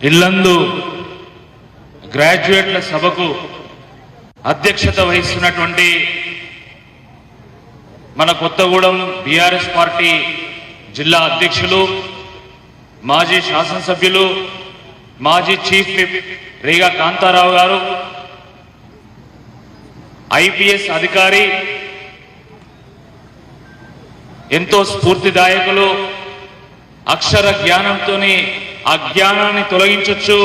ఇల్లందు గ్రాడ్యుయేట్ల సభకు అధ్యక్షత వహిస్తున్నటువంటి మన కొత్తగూడెం బీఆర్ఎస్ పార్టీ జిల్లా అధ్యక్షులు మాజీ శాసనసభ్యులు మాజీ చీఫ్ విప్ రేగా కాంతారావు గారు ఐపీఎస్ అధికారి ఎంతో స్ఫూర్తిదాయకులు అక్షర జ్ఞానంతోని అజ్ఞానాన్ని తొలగించవచ్చు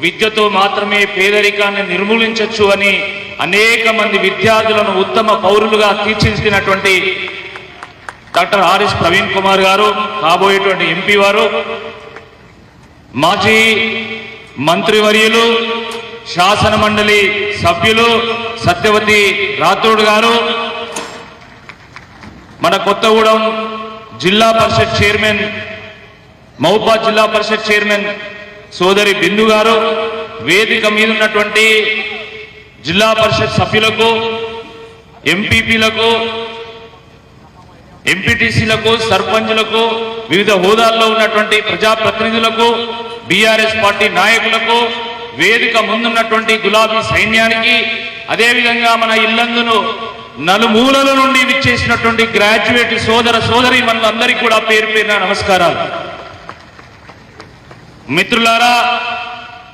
విద్యతో మాత్రమే పేదరికాన్ని నిర్మూలించవచ్చు అని అనేక మంది విద్యార్థులను ఉత్తమ పౌరులుగా తీర్చిదిద్దినటువంటి డాక్టర్ ఆర్ఎస్ ప్రవీణ్ కుమార్ గారు కాబోయేటువంటి ఎంపీ వారు మాజీ మంత్రివర్యులు శాసన మండలి సభ్యులు సత్యవతి రాథోడ్ గారు మన కొత్తగూడెం జిల్లా పరిషత్ చైర్మన్ మహబూబా జిల్లా పరిషత్ చైర్మన్ సోదరి బిందు గారు వేదిక మీద ఉన్నటువంటి జిల్లా పరిషత్ సభ్యులకు ఎంపీపీలకు ఎంపీటీసీలకు సర్పంచులకు వివిధ హోదాల్లో ఉన్నటువంటి ప్రజాప్రతినిధులకు బీఆర్ఎస్ పార్టీ నాయకులకు వేదిక ముందున్నటువంటి గులాబీ సైన్యానికి అదేవిధంగా మన ఇల్లందును నలుమూలల నుండి విచ్చేసినటువంటి గ్రాడ్యుయేట్ సోదర సోదరి మనందరికీ కూడా పేరు పేరున నమస్కారాలు. మిత్రులారా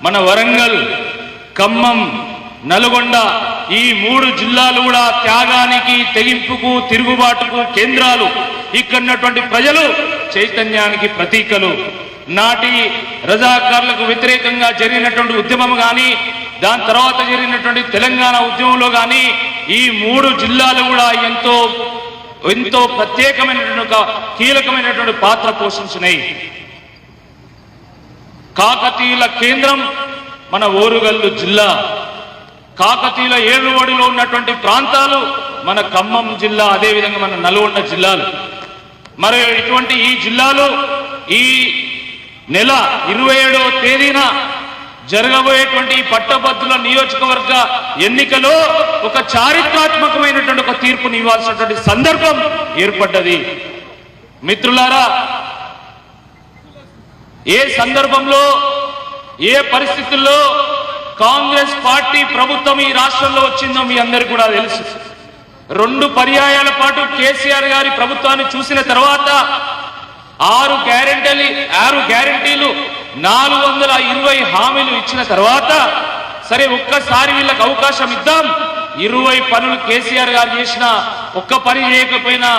మన వరంగల్ ఖమ్మం నల్గొండ ఈ మూడు జిల్లాలు కూడా త్యాగానికి తెగింపుకు తిరుగుబాటుకు కేంద్రాలు. ఇక్కడున్నటువంటి ప్రజలు చైతన్యానికి ప్రతీకలు. నాటి రజాకారులకు వ్యతిరేకంగా జరిగినటువంటి ఉద్యమం కానీ దాని తర్వాత జరిగినటువంటి తెలంగాణ ఉద్యమంలో కానీ ఈ మూడు జిల్లాలు కూడా ఎంతో ఎంతో ప్రత్యేకమైనటువంటి ఒక కీలకమైనటువంటి పాత్ర పోషించినాయి. కాకతీయుల కేంద్రం మన ఓరుగల్లు జిల్లా. కాకతీయుల ఏలువడిలో ఉన్నటువంటి ప్రాంతాలు మన ఖమ్మం జిల్లా అదేవిధంగా మన నల్గొండ జిల్లాలు. మరి ఇటువంటి ఈ జిల్లాలో ఈ నెల ఇరవై ఏడవ తేదీన జరగబోయేటువంటి ఈ పట్టభద్రుల నియోజకవర్గ ఎన్నికలో ఒక చారిత్రాత్మకమైనటువంటి ఒక తీర్పుని ఇవ్వాల్సినటువంటి సందర్భం ఏర్పడ్డది. మిత్రులారా ఏ సందర్భంలో ఏ పరిస్థితుల్లో కాంగ్రెస్ పార్టీ ప్రభుత్వం ఈ రాష్ట్రంలో వచ్చిందో మీ అందరికీ కూడా తెలుసు. రెండు పర్యాయాల పాటు కేసీఆర్ గారి ప్రభుత్వాన్ని చూసిన తర్వాత ఆరు గ్యారంటీ ఆరు గ్యారెంటీలు నాలుగు వందల ఇరవై హామీలు ఇచ్చిన తర్వాత సరే ఒక్కసారి వీళ్ళకి అవకాశం ఇద్దాం. ఇరవై పనులు కేసీఆర్ గారు చేసిన ఒక్క పని చేయకపోయినా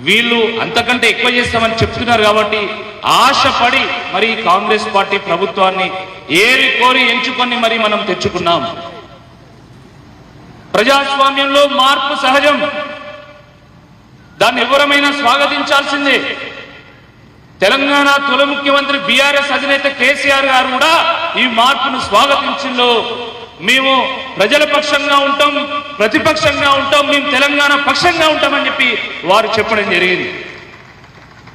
వీళ్ళు అంతకంటే ఎక్కువ చేస్తామని చెప్తున్నారు కాబట్టి ఆశపడి మరి కాంగ్రెస్ పార్టీ ప్రభుత్వాన్ని ఏరి కోరి ఎంచుకొని మరి మనం తెచ్చుకున్నాం. ప్రజాస్వామ్యంలో మార్పు సహజం. దాన్ని ఎవరమైనా స్వాగతించాల్సిందే. తెలంగాణ తొలి ముఖ్యమంత్రి బీఆర్ఎస్ అధినేత కేసీఆర్ గారు కూడా ఈ మార్పును స్వాగతించిందో మేము ప్రజల పక్షంగా ఉంటాం ప్రతిపక్షంగా ఉంటాం మేము తెలంగాణ పక్షంగా ఉంటామని చెప్పి వారు చెప్పడం జరిగింది.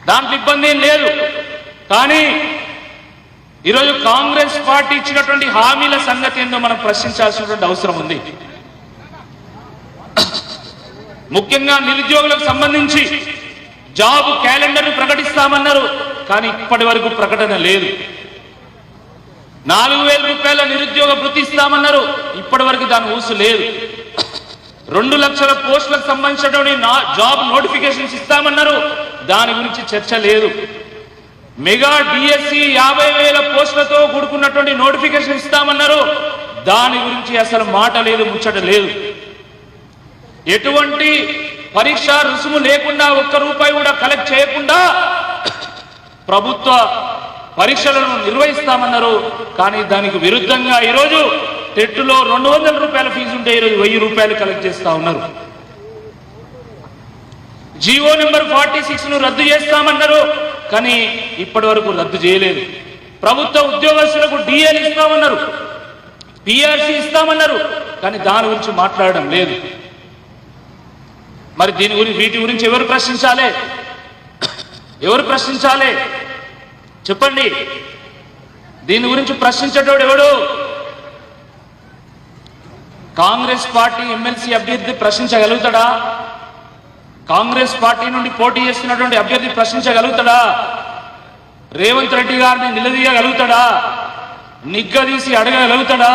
దాంట్లో ఇబ్బంది ఏం లేదు. కానీ ఈరోజు కాంగ్రెస్ పార్టీ ఇచ్చినటువంటి హామీల సంగతి ఏందో మనం ప్రశ్నించాల్సినటువంటి అవసరం ఉంది. ముఖ్యంగా నిరుద్యోగులకు సంబంధించి జాబ్ క్యాలెండర్ ప్రకటిస్తామన్నారు కానీ ఇప్పటి వరకు ప్రకటన లేదు. నాలుగు వేల రూపాయల నిరుద్యోగ వృత్తి ఇస్తామన్నారు ఇప్పటి వరకు దాని ఊసు లేదు. రెండు లక్షల పోస్టులకు సంబంధించినటువంటి నా- జాబ్ నోటిఫికేషన్స్ ఇస్తామన్నారు. దాని గురించి చర్చ లేదు. మెగా డిఎస్సి యాభై వేల పోస్టులతో కూడుకున్నటువంటి నోటిఫికేషన్ ఇస్తామన్నారు. దాని గురించి అసలు మాట లేదు ముచ్చట లేదు. ఎటువంటి పరీక్ష రుసుము లేకుండా ఒక్క రూపాయి కూడా కలెక్ట్ చేయకుండా ప్రభుత్వ పరీక్షలను నిర్వహిస్తామన్నారు. కానీ దానికి విరుద్ధంగా ఈరోజు టెట్టులో రెండు వందల రూపాయల ఫీజు ఉంటే ఈరోజు వెయ్యి రూపాయలు కలెక్ట్ చేస్తా ఉన్నారు. జీవో నెంబర్ ఫార్టీ సిక్స్ను రద్దు చేస్తామన్నారు కానీ ఇప్పటి వరకు రద్దు చేయలేదు. ప్రభుత్వ ఉద్యోగస్తులకు డిఎల్ ఇస్తామన్నారు పిఆర్సీ ఇస్తామన్నారు కానీ దాని గురించి మాట్లాడడం లేదు. మరి దీని గురించి వీటి గురించి ఎవరు ప్రశ్నించాలి? ఎవరు ప్రశ్నించాలి? చెప్పండి. దీని గురించి ప్రశ్నించేటోడు ఎవడు? కాంగ్రెస్ పార్టీ ఎమ్మెల్సీ అభ్యర్థి ప్రశ్నించగలుగుతాడా? కాంగ్రెస్ పార్టీ నుండి పోటీ చేస్తున్నటువంటి అభ్యర్థి ప్రశ్నించగలుగుతాడా? రేవంత్ రెడ్డి గారిని నిలదీయగలుగుతాడా? నిగ్గదీసి అడగగలుగుతాడా?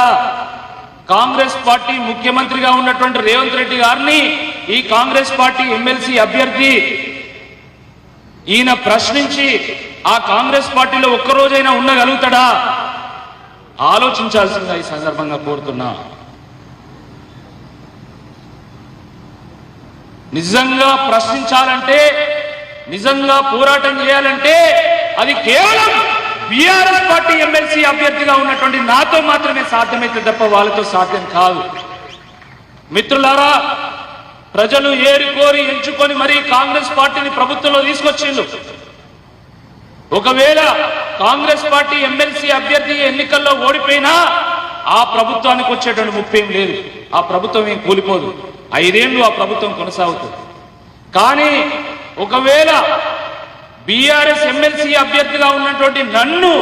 కాంగ్రెస్ పార్టీ ముఖ్యమంత్రిగా ఉన్నటువంటి రేవంత్ రెడ్డి గారిని ఈ కాంగ్రెస్ పార్టీ ఎమ్మెల్సీ అభ్యర్థి ఈయన ప్రశ్నించి ఆ కాంగ్రెస్ పార్టీలో ఒక్కరోజైనా ఉండగలుగుతాడా? ఆలోచించాల్సిందా ఈ సందర్భంగా కోరుతున్నా. నిజంగా ప్రశ్నించాలంటే నిజంగా పోరాటం చేయాలంటే అది కేవలం బీఆర్ఎస్ పార్టీ ఎమ్మెల్సీ అభ్యర్థిగా ఉన్నటువంటి నాతో మాత్రమే సాధ్యమైతే తప్ప వాళ్ళతో సాధ్యం కాదు. మిత్రులారా ప్రజలు ఏరి కోరి ఎంచుకొని మరీ కాంగ్రెస్ పార్టీని ప్రభుత్వంలో తీసుకొచ్చిండు ఒకవేళ కాంగ్రెస్ పార్టీ ఎమ్మెల్సీ అభ్యర్థి ఎన్నికల్లో ఓడిపోయినా ఆ ప్రభుత్వానికి వచ్చేటువంటి ముప్పేం లేదు. ఆ ప్రభుత్వం ఏం కూలిపోదు. ఐదేళ్ళు ఆ ప్రభుత్వం కొనసాగుతుంది. కానీ ఒకవేళ బీఆర్ఎస్ ఎమ్మెల్సీ అభ్యర్థిగా ఉన్నటువంటి నన్ను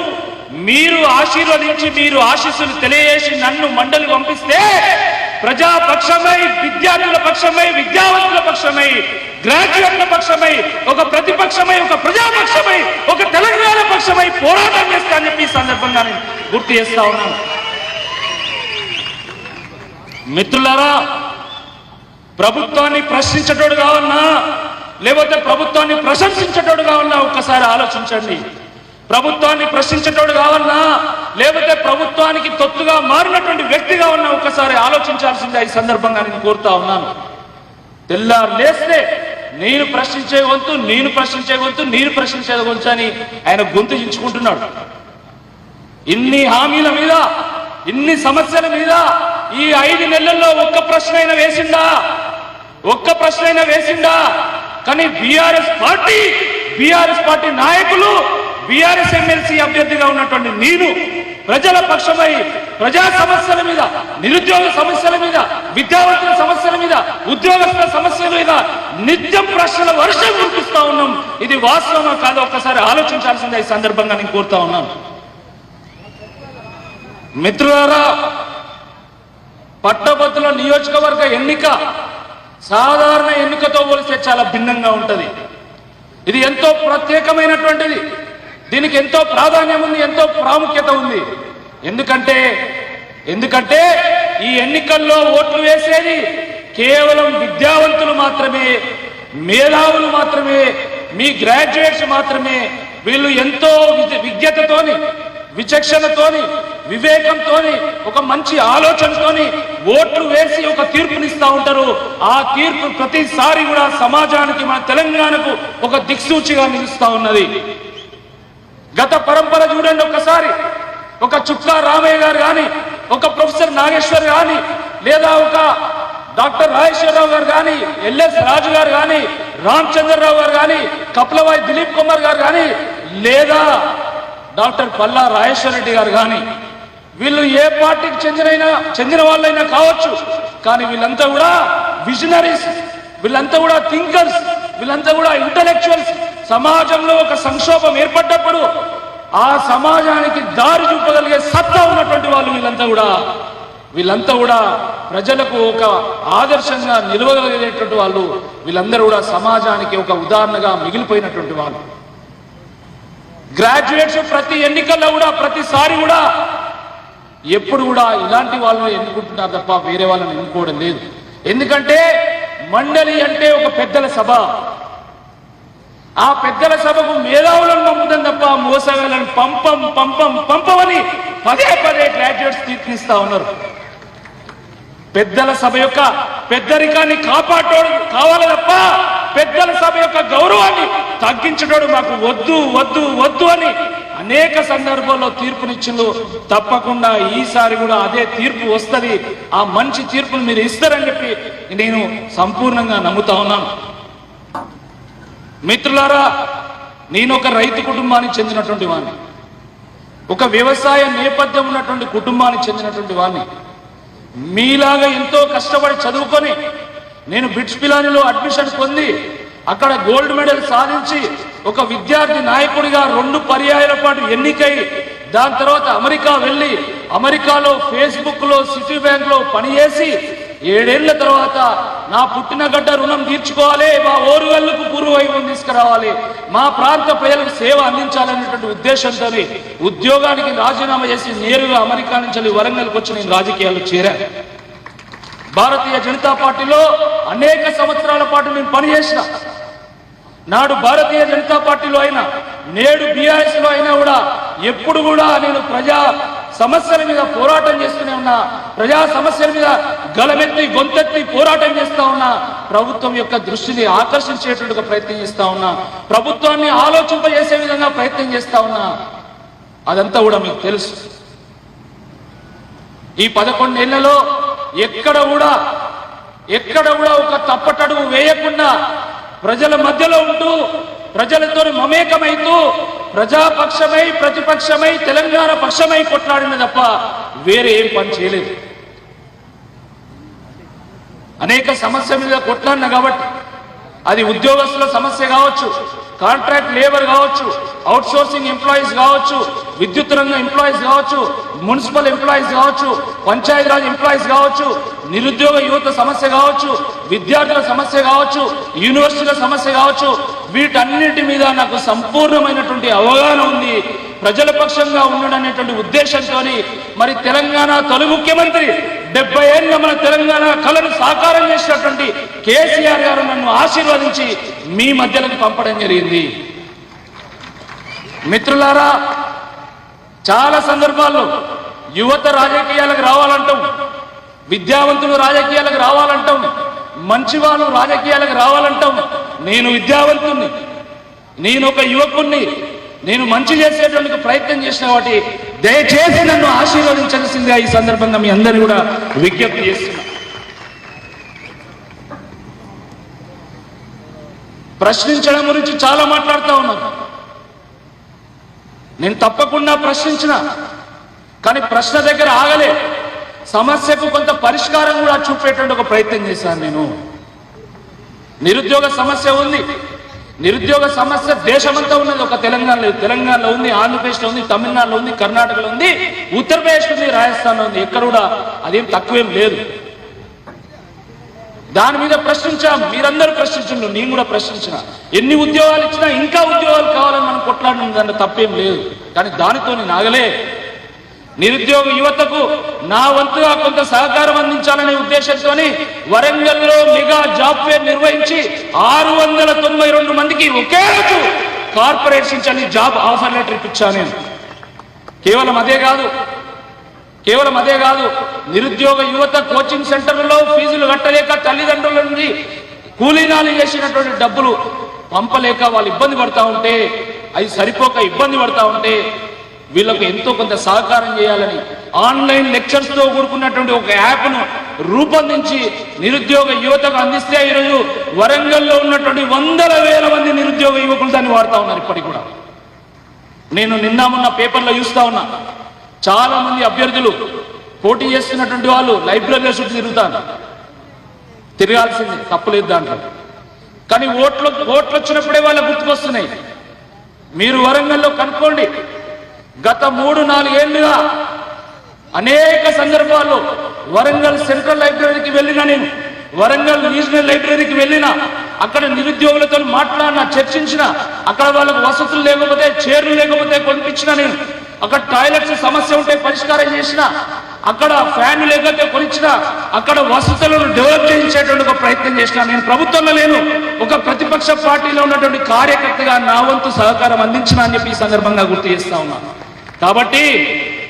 మీరు ఆశీర్వదించి మీరు ఆశీస్సులు తెలియజేసి నన్ను మండలి పంపిస్తే ప్రజాపక్షమై విద్యార్థుల పక్షమై విద్యావంతుల పక్షమై గ్రాడ్యుయేట్ల పక్షమై ఒక ప్రతిపక్షమై ఒక ప్రజాపక్షమై ఒక తెలంగాణ పక్షమై పోరాటం చేస్తా అని చెప్పి సందర్భంగా నేను గుర్తు చేస్తా ఉన్నాను. మిత్రులారా ప్రభుత్వాన్ని ప్రశ్నించేటోడు కావన్నా లేకపోతే ప్రభుత్వాన్ని ప్రశంసించేటోడు కావన్నా ఒక్కసారి ఆలోచించండి. ప్రభుత్వాన్ని ప్రశ్నించేటోడు కావన్నా లేకపోతే ప్రభుత్వానికి తొత్తుగా మారినటువంటి వ్యక్తిగా ఉన్నా ఒక్కసారి ఆలోచించాల్సిందే ఈ సందర్భంగా నేను కోరుతా ఉన్నాను. తెల్లారు లేస్తే నేను ప్రశ్నించే వంతు నేను ప్రశ్నించే వంతు నేను ప్రశ్నించే గొంతు అని ఆయన గొంతు చించుకుంటున్నాడు. ఇన్ని హామీల మీద ఇన్ని సమస్యల మీద ఈ ఐదు నెలల్లో ఒక్క ప్రశ్న అయినా వేసిండా ఒక్క ప్రశ్న అయినా వేసిండా కానీ బీఆర్ఎస్ పార్టీ బీఆర్ఎస్ పార్టీ నాయకులు బీఆర్ఎస్ ఎమ్మెల్సీ అభ్యర్థిగా ఉన్నటువంటి నేను ప్రజల పక్షమై ప్రజా సమస్యల మీద నిరుద్యోగ సమస్యల మీద విద్యావంతుల సమస్యల మీద ఉద్యోగస్తుల సమస్యల మీద నిత్యం ప్రశ్నల వర్షం కురిపిస్తా ఉన్నాం. ఇది వాస్తవమా కాదో ఒక్కసారి ఆలోచించాల్సిందే ఈ సందర్భంగా నేను కోరుతా ఉన్నాను. మిత్రులారా పట్టభద్రుల నియోజకవర్గ ఎన్నిక సాధారణ ఎన్నికతో పోలిస్తే చాలా భిన్నంగా ఉంటుంది. ఇది ఎంతో ప్రత్యేకమైనటువంటిది. దీనికి ఎంతో ప్రాధాన్యం ఉంది ఎంతో ప్రాముఖ్యత ఉంది. ఎందుకంటే ఎందుకంటే ఈ ఎన్నికల్లో ఓట్లు వేసేది కేవలం విద్యావంతులు మాత్రమే మేధావులు మాత్రమే మీ గ్రాడ్యుయేట్స్ మాత్రమే. వీళ్ళు ఎంతో విద్య- విజ్ఞతతోని విచక్షణతోని వివేకంతో ఒక మంచి ఆలోచనతోని ఓట్లు వేసి ఒక తీర్పునిస్తా ఉంటారు. ఆ తీర్పు ప్రతిసారి కూడా సమాజానికి మన తెలంగాణకు ఒక దిక్సూచిగా నిలుస్తా ఉన్నది. గత పరంపర చూడండి ఒకసారి. ఒక చుక్కా రామయ్య గారు కానీ ఒక ప్రొఫెసర్ నాగేశ్వర్ కానీ లేదా ఒక డాక్టర్ రాజేశ్వరరావు గారు కానీ ఎల్ఎస్ రాజు గారు కానీ రామచంద్రరావు గారు కానీ కపిలవాయి దిలీప్ కుమార్ గారు కానీ లేదా డాక్టర్ పల్లా రాజేశ్వర రెడ్డి గారు కానీ వీళ్ళు ఏ పార్టీకి చెందినైనా చెందిన వాళ్ళైనా కావచ్చు. కానీ వీళ్ళంతా కూడా విజనరీస్ వీళ్ళంతా కూడా థింకర్స్ వీళ్ళంతా కూడా ఇంటలెక్చువల్స్ సమాజంలో ఒక సంక్షోభం ఏర్పడ్డప్పుడు ఆ సమాజానికి దారి చూపగలిగే సత్తా ఉన్నటువంటి వాళ్ళు వీళ్ళంతా కూడా. వీళ్ళంతా కూడా ప్రజలకు ఒక ఆదర్శంగా నిలవగలిగేటువంటి వాళ్ళు. వీళ్ళందరూ కూడా సమాజానికి ఒక ఉదాహరణగా మిగిలిపోయినటువంటి వాళ్ళు. గ్రాడ్యుయేట్స్ ప్రతి ఎన్నికల్లో కూడా ప్రతిసారి కూడా ఎప్పుడు కూడా ఇలాంటి వాళ్ళని ఎన్నుకుంటున్నారు తప్ప వేరే వాళ్ళని ఎన్నుకోవడం లేదు. ఎందుకంటే మండలి అంటే ఒక పెద్దల సభ. ఆ పెద్దల సభకు మేధావులను పంపుతాం తప్ప మోసగాళ్ళని పంపం పంపం పంపమని పదే పదే గ్రాడ్యుయేట్స్ తీర్పిస్తా ఉన్నారు. పెద్దల సభ యొక్క పెద్దరికాన్ని కాపాడటోడు కావాలి తప్ప పెద్దల సభ యొక్క గౌరవాన్ని తగ్గించటోడు మాకు వద్దు వద్దు వద్దు అని అనేక సందర్భాల్లో తీర్పునిచ్చిండు తప్పకుండా ఈసారి కూడా అదే తీర్పు వస్తుంది. ఆ మంచి తీర్పును మీరు ఇస్తారని చెప్పి నేను సంపూర్ణంగా నమ్ముతా ఉన్నాను. మిత్రులారా నేను ఒక రైతు కుటుంబానికి చెందినటువంటి వాడిని ఒక వ్యవసాయ నేపథ్యం ఉన్నటువంటి కుటుంబానికి చెందినటువంటి వాడిని మీలాగా ఎంతో కష్టపడి చదువుకొని నేను బిట్స్ పిలానిలో అడ్మిషన్ పొంది అక్కడ గోల్డ్ మెడల్ సాధించి ఒక విద్యార్థి నాయకుడిగా రెండు పర్యాయాల పాటు ఎన్నికై దాని తర్వాత అమెరికా వెళ్ళి అమెరికాలో ఫేస్బుక్లో సిటీ బ్యాంక్లో పనిచేసి ఏడేళ్ళ తర్వాత నా పుట్టిన గడ్డ రుణం తీర్చుకోవాలి మా ఓరుగల్లుకు పూర్వవైభవం తీసుకురావాలి మా ప్రాంత ప్రజలకు సేవ అందించాలనేటువంటి ఉద్దేశంతో ఉద్యోగానికి రాజీనామా చేసి నేరుగా అమెరికా నుంచి వెళ్ళి వరంగల్కి వచ్చి నేను రాజకీయాల్లో చేరాను. భారతీయ జనతా పార్టీలో అనేక సంవత్సరాల పాటు నేను పనిచేసిన నాడు భారతీయ జనతా పార్టీలో అయినా నేడు బీఆర్ఎస్లో అయినా కూడా ఎప్పుడు కూడా నేను ప్రజా సమస్యల మీద పోరాటం చేస్తూనే ఉన్నా ప్రజా సమస్యల మీద గలమెత్తి గొంతెత్తి పోరాటం చేస్తా ఉన్నా ప్రభుత్వం యొక్క దృష్టిని ఆకర్షించేటట్టుగా ప్రయత్నం చేస్తా ఉన్నా ప్రభుత్వాన్ని ఆలోచింపజేసే విధంగా ప్రయత్నం చేస్తా ఉన్నా అదంతా కూడా మీకు తెలుసు. ఈ పదకొండేళ్ళలో ఎక్కడ కూడా ఎక్కడ కూడా ఒక తప్పటడుగు వేయకుండా ప్రజల మధ్యలో ఉంటూ ప్రజలతో మమేకమైతూ ప్రజాపక్షమై ప్రతిపక్షమై తెలంగాణ పక్షమై కొట్లాడిన తప్ప వేరే ఏం పని చేయలేదు. అనేక సమస్య మీద కొట్లాడిన కాబట్టి అది ఉద్యోగస్తుల సమస్య కావచ్చు కాంట్రాక్ట్ లేబర్ కావచ్చు అవుట్ సోర్సింగ్ ఎంప్లాయీస్ కావచ్చు విద్యుత్ రంగ ఎంప్లాయీస్ కావచ్చు మున్సిపల్ ఎంప్లాయీస్ కావచ్చు పంచాయతీరాజ్ ఎంప్లాయీస్ కావచ్చు నిరుద్యోగ యువత సమస్య కావచ్చు విద్యార్థుల సమస్య కావచ్చు యూనివర్సిటీల సమస్య కావచ్చు వీటన్నిటి మీద నాకు సంపూర్ణమైనటువంటి అవగాహన ఉంది. ప్రజల పక్షంగా ఉండడనేటువంటి ఉద్దేశంతో మరి తెలంగాణ తొలి ముఖ్యమంత్రి డెబ్బై ఏళ్ళ మన తెలంగాణ కళను సాకారం చేసినటువంటి కేసీఆర్ గారు నన్ను ఆశీర్వదించి మీ మధ్యలోకి పంపడం జరిగింది. మిత్రులారా చాలా సందర్భాల్లో యువత రాజకీయాలకు రావాలంటాం. విద్యావంతులు రాజకీయాలకు రావాలంటాం. మంచి వాళ్ళు రాజకీయాలకు రావాలంటాం. నేను విద్యావంతుణ్ణి. నేను ఒక యువకుణ్ణి. నేను మంచి చేసేటువంటి ప్రయత్నం చేసిన వాటి దయచేసి నన్ను ఆశీర్వదించాల్సిందిగా ఈ సందర్భంగా మీ అందరినీ కూడా విజ్ఞప్తి చేస్తున్నా. ప్రశ్నించడం గురించి చాలా మాట్లాడుతూ ఉన్నాను నేను తప్పకుండా ప్రశ్నించిన కానీ ప్రశ్న దగ్గర ఆగలే. సమస్యకు కొంత పరిష్కారం కూడా చూపేటువంటి ఒక ప్రయత్నం చేశాను నేను. నిరుద్యోగ సమస్య ఉంది. నిరుద్యోగ సమస్య దేశమంతా ఉన్నది. ఒక తెలంగాణలో తెలంగాణలో ఉంది ఆంధ్రప్రదేశ్లో ఉంది తమిళనాడులో ఉంది కర్ణాటకలో ఉంది ఉత్తరప్రదేశ్ ఉంది రాజస్థాన్లో ఉంది. ఎక్కడ కూడా అదేం తక్కువేం లేదు. దాని మీద ప్రశ్నించాం. మీరందరూ ప్రశ్నించండు నేను కూడా ప్రశ్నించిన. ఎన్ని ఉద్యోగాలు ఇచ్చినా ఇంకా ఉద్యోగాలు కావాలని మనం కొట్లాడిన దాంట్లో తప్పేం లేదు. కానీ దానితో నేను ఆగలే నిరుద్యోగ యువతకు నా వంతుగా కొంత సహకారం అందించాలనే ఉద్దేశంతో వరంగల్లో మెగా జాబ్ ఫేర్ నిర్వహించి ఆరు వందల తొంభై రెండు మందికి ఒకే రోజు కార్పొరేట్స్ అని జాబ్ ఆఫర్ లెటర్ ఇప్పించాను నేను. కేవలం అదే కాదు కేవలం అదే కాదు నిరుద్యోగ యువత కోచింగ్ సెంటర్లలో ఫీజులు కట్టలేక తల్లిదండ్రుల నుండి కూలీనాలు చేసినటువంటి డబ్బులు పంపలేక వాళ్ళు ఇబ్బంది పడతా ఉంటే అవి సరిపోక ఇబ్బంది పడతా ఉంటే వీళ్ళకు ఎంతో కొంత సహకారం చేయాలని ఆన్లైన్ లెక్చర్స్తో కూడుకున్నటువంటి ఒక యాప్ను రూపొందించి నిరుద్యోగ యువతకు అందిస్తే ఈరోజు వరంగల్లో ఉన్నటువంటి వందల వేల మంది నిరుద్యోగ యువకులు దాన్ని వాడుతూ ఉన్నారు ఇప్పటికి కూడా. నేను నిన్న మొన్న పేపర్లో చూస్తా ఉన్నా. చాలా మంది అభ్యర్థులు పోటీ చేస్తున్నటువంటి వాళ్ళు లైబ్రరీలో చుట్టూ తిరుగుతారు. తిరగాల్సింది తప్పలేదు దాంట్లో. కానీ ఓట్లు ఓట్లు వచ్చినప్పుడే వాళ్ళ గుర్తుకొస్తున్నాయి. మీరు వరంగల్లో కనుక్కోండి. గత మూడు నాలుగేళ్ళుగా అనేక సందర్భాల్లో వరంగల్ సెంట్రల్ లైబ్రరీకి వెళ్ళిన నేను వరంగల్ రీజనల్ లైబ్రరీకి వెళ్ళిన అక్కడ నిరుద్యోగులతో మాట్లాడిన చర్చించిన అక్కడ వాళ్ళకు వసతులు లేకపోతే చైర్లు లేకపోతే కొనిపించిన నేను అక్కడ టాయిలెట్స్ సమస్య ఉంటే పరిష్కారం చేసిన అక్కడ ఫ్యాన్ లేకపోతే కొనిచ్చిన అక్కడ వసతులను డెవలప్ చేయించేటువంటి ఒక ప్రయత్నం చేసిన నేను. ప్రభుత్వంలో లేను ఒక ప్రతిపక్ష పార్టీలో ఉన్నటువంటి కార్యకర్తగా నా వంతు సహకారం అందించిన అని చెప్పి ఈ సందర్భంగా గుర్తు చేస్తా ఉన్నాను కాబట్టి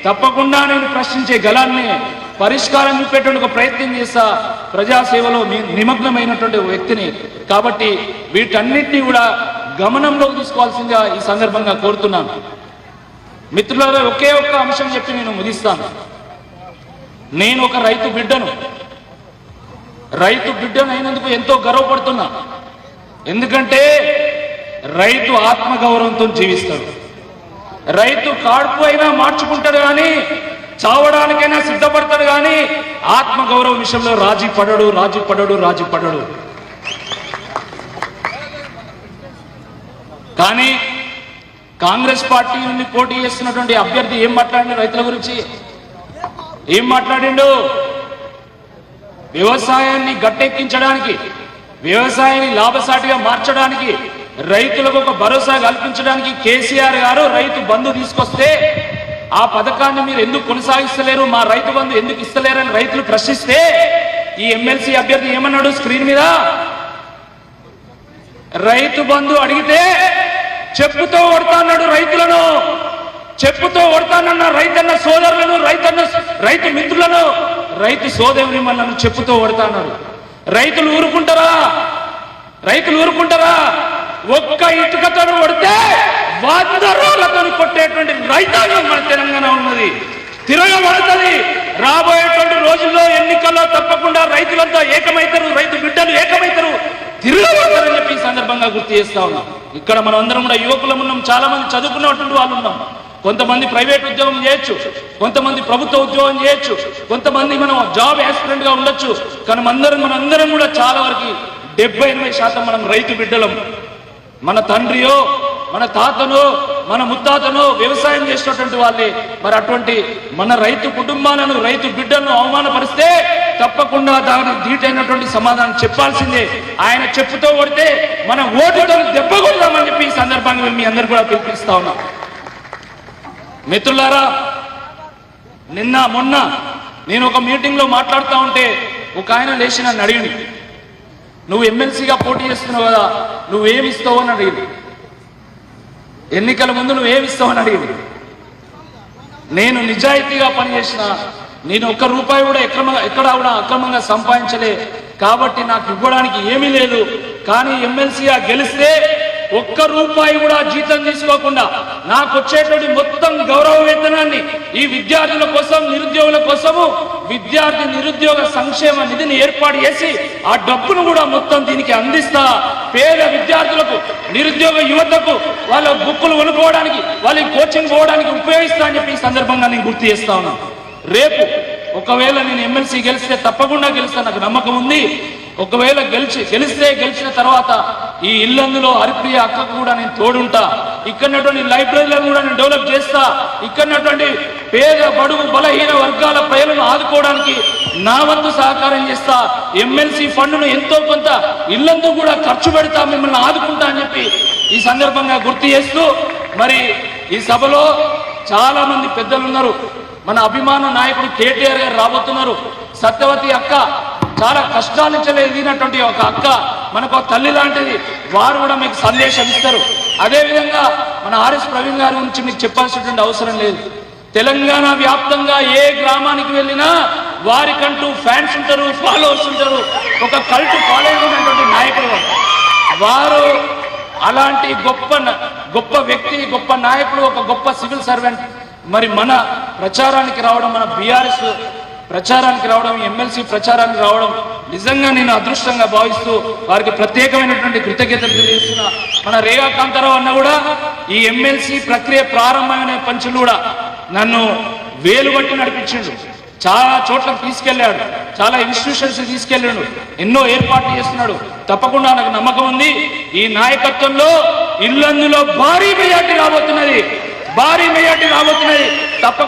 తప్పకుండా నేను ప్రశ్నించే గలాన్ని పరిష్కారం చూపేటువంటి ప్రయత్నం చేస్తా. ప్రజాసేవలో నిమగ్నమైనటువంటి వ్యక్తిని. కాబట్టి వీటన్నిటినీ కూడా గమనంలోకి తీసుకోవాల్సిందిగా ఈ సందర్భంగా కోరుతున్నాను. మిత్రులారా ఒకే ఒక్క అంశం చెప్పి నేను ముగిస్తాను. నేను ఒక రైతు బిడ్డను. రైతు బిడ్డను అయినందుకు ఎంతో గర్వపడుతున్నా. ఎందుకంటే రైతు ఆత్మగౌరవంతో జీవిస్తాడు. రైతు కాడుపు అయినా మార్చుకుంటాడు కానీ చావడానికైనా సిద్ధపడతాడు కానీ ఆత్మగౌరవ విషయంలో రాజీ పడడు రాజీ పడడు రాజీ పడడు. కానీ కాంగ్రెస్ పార్టీ నుండి పోటీ చేస్తున్నటువంటి అభ్యర్థి ఏం మాట్లాడిండు రైతుల గురించి? ఏం మాట్లాడిండు? వ్యవసాయాన్ని గట్టెక్కించడానికి వ్యవసాయాన్ని లాభసాటిగా మార్చడానికి రైతులకు ఒక భరోసా కల్పించడానికి కేసీఆర్ గారు రైతు బంధు తీసుకొస్తే ఆ పథకాన్ని మీరు ఎందుకు కొనసాగిస్తలేరు? మా రైతు బంధు ఎందుకు ఇస్తలేరని రైతులు ప్రశ్నిస్తే ఈ ఎమ్మెల్సీ అభ్యర్థి ఏమన్నాడు స్క్రీన్ మీద? రైతు బంధు అడిగితే చెప్పుతో కొడతాన్నాడు రైతులను. చెప్పుతో కొడతానన్న రైతన్న సోదరులను రైతన్న రైతు మిత్రులను. రైతు సోదరుని మనల్ని చెప్పుతో కొడతాన్నారు రైతులు ఊరుకుంటారా? రైతులు ఊరుకుంటారా? ఒక్క ఇటుకతో కొడితే వంద రోజులతో కొట్టేటువంటి రైతాంగం మన తెలంగాణ ఉన్నది. తిరగబడుతుంది. రాబోయేటువంటి రోజుల్లో ఎన్నికల్లో తప్పకుండా రైతులంతా ఏకమైతారు రైతు బిడ్డలు ఏకమైతారు తిరగబడతారని చెప్పి ఈ సందర్భంగా గుర్తు చేస్తా ఉన్నాం. ఇక్కడ మనం అందరం కూడా యువకులం ఉన్నాం చాలా మంది చదువుకున్నటువంటి వాళ్ళు ఉన్నాం. కొంతమంది ప్రైవేట్ ఉద్యోగం చేయొచ్చు కొంతమంది ప్రభుత్వ ఉద్యోగం చేయొచ్చు కొంతమంది మనం జాబ్ యాక్సిడెంట్గా ఉండొచ్చు. కానీ మనందరం మనందరం కూడా చాలా వరకు డెబ్బై ఎనభై శాతం మనం రైతు బిడ్డలం. మన తండ్రియో మన తాతనో మన ముత్తాతనో వ్యవసాయం చేసినటువంటి వాళ్ళే. మరి అటువంటి మన రైతు కుటుంబాలను రైతు బిడ్డలను అవమానపరిస్తే తప్పకుండా దాని ధీటైనటువంటి సమాధానం చెప్పాల్సిందే. ఆయన చెప్పుతో కొడితే మన ఓటుతో దెబ్బ కొడదామని చెప్పి ఈ సందర్భంగా మీ అందరు కూడా పిలిపిస్తా ఉన్నాం. మిత్రులారా నిన్న మొన్న నేను ఒక మీటింగ్లో మాట్లాడుతూ ఉంటే ఒక ఆయన లేచి నన్ను అడిగింది నువ్వు ఎమ్మెల్సీగా పోటీ చేస్తున్నావు కదా నువ్వేమి ఇస్తావు అని అడిగింది. ఎన్నికల ముందు నువ్వేమి ఇస్తావు అని అడిగింది. నేను నిజాయితీగా పనిచేసిన నేను ఒక్క రూపాయి కూడా ఎక్కడ ఎక్కడ కూడా అక్రమంగా సంపాదించలే. కాబట్టి నాకు ఇవ్వడానికి ఏమీ లేదు. కానీ ఎమ్మెల్సీగా గెలిస్తే ఒక్క రూపాయి కూడా జీతం తీసుకోకుండా నాకు వచ్చేటువంటి మొత్తం గౌరవ వేతనాన్ని ఈ విద్యార్థుల కోసం నిరుద్యోగ కోసము విద్యార్థి నిరుద్యోగ సంక్షేమ నిధిని ఏర్పాటు చేసి ఆ డబ్బును కూడా మొత్తం దీనికి అందిస్తా. పేద విద్యార్థులకు నిరుద్యోగ యువతకు వాళ్ళ బుక్కులు కొనుక్కోవడానికి వాళ్ళకి కోచింగ్ పోవడానికి ఉపయోగిస్తా అని చెప్పి ఈ సందర్భంగా నేను గుర్తు చేస్తా ఉన్నాను రేపు ఒకవేళ నేను ఎమ్మెల్సీ గెలిస్తే తప్పకుండా గెలుస్తా నాకు నమ్మకం ఉంది. ఒకవేళ గెలిచి గెలిస్తే గెలిచిన తర్వాత ఈ ఇల్లందులో హరిప్రియ అక్కకు కూడా నేను తోడుంటా. ఇక్కడటువంటి లైబ్రరీలను కూడా నేను డెవలప్ చేస్తా. ఇక్కడటువంటి పేద బడుగు బలహీన వర్గాల ప్రజలను ఆదుకోవడానికి నా వంతు సహకారం చేస్తా. ఎమ్మెల్సీ ఫండ్ను ఎంతో కొంత ఇల్లందు కూడా ఖర్చు పెడతా మిమ్మల్ని ఆదుకుంటా అని చెప్పి ఈ సందర్భంగా గుర్తు చేస్తూ మరి ఈ సభలో చాలా మంది పెద్దలు ఉన్నారు మన అభిమాన నాయకుడు కేటీఆర్ గారు రాబోతున్నారు. సత్యవతి అక్క చాలా కష్టాల నుంచి ఎదిగినటువంటి ఒక అక్క. మనకు తల్లి లాంటిది. వారు కూడా మీకు సందేశం ఇస్తారు. అదేవిధంగా మన ఆర్ఎస్ ప్రవీణ్ గారి గురించి మీకు చెప్పాల్సినటువంటి అవసరం లేదు. తెలంగాణ వ్యాప్తంగా ఏ గ్రామానికి వెళ్ళినా వారికంటూ ఫ్యాన్స్ ఉంటారు ఫాలోవర్స్ ఉంటారు. ఒక కల్ట్ ఫాలోయింగ్ ఉన్నటువంటి నాయకులు వారు. అలాంటి గొప్ప గొప్ప వ్యక్తి గొప్ప నాయకుడు ఒక గొప్ప సివిల్ సర్వెంట్. మరి మన ప్రచారానికి రావడం మన బీఆర్ఎస్ ప్రచారానికి రావడం ఎమ్మెల్సీ ప్రచారానికి రావడం నిజంగా నేను అదృష్టంగా భావిస్తూ వారికి ప్రత్యేకమైనటువంటి కృతజ్ఞతలు తెలియజేస్తున్నా మన రేగా కాంతారావు అన్న కూడా ఈ ఎమ్మెల్సీ ప్రక్రియ ప్రారంభమైన పంచులు కూడా నన్ను వేలు బట్టి నడిపించిండు. చాలా చోట్లకు తీసుకెళ్ళాడు. చాలా ఇన్స్టిట్యూషన్స్ తీసుకెళ్ళాడు. ఎన్నో ఏర్పాట్లు చేస్తున్నాడు. తప్పకుండా నాకు నమ్మకం ఉంది. ఈ నాయకత్వంలో ఇల్లందులో భారీ మెజార్టీ రాబోతున్నది. భారీ మెజార్టీ రాబోతున్నది.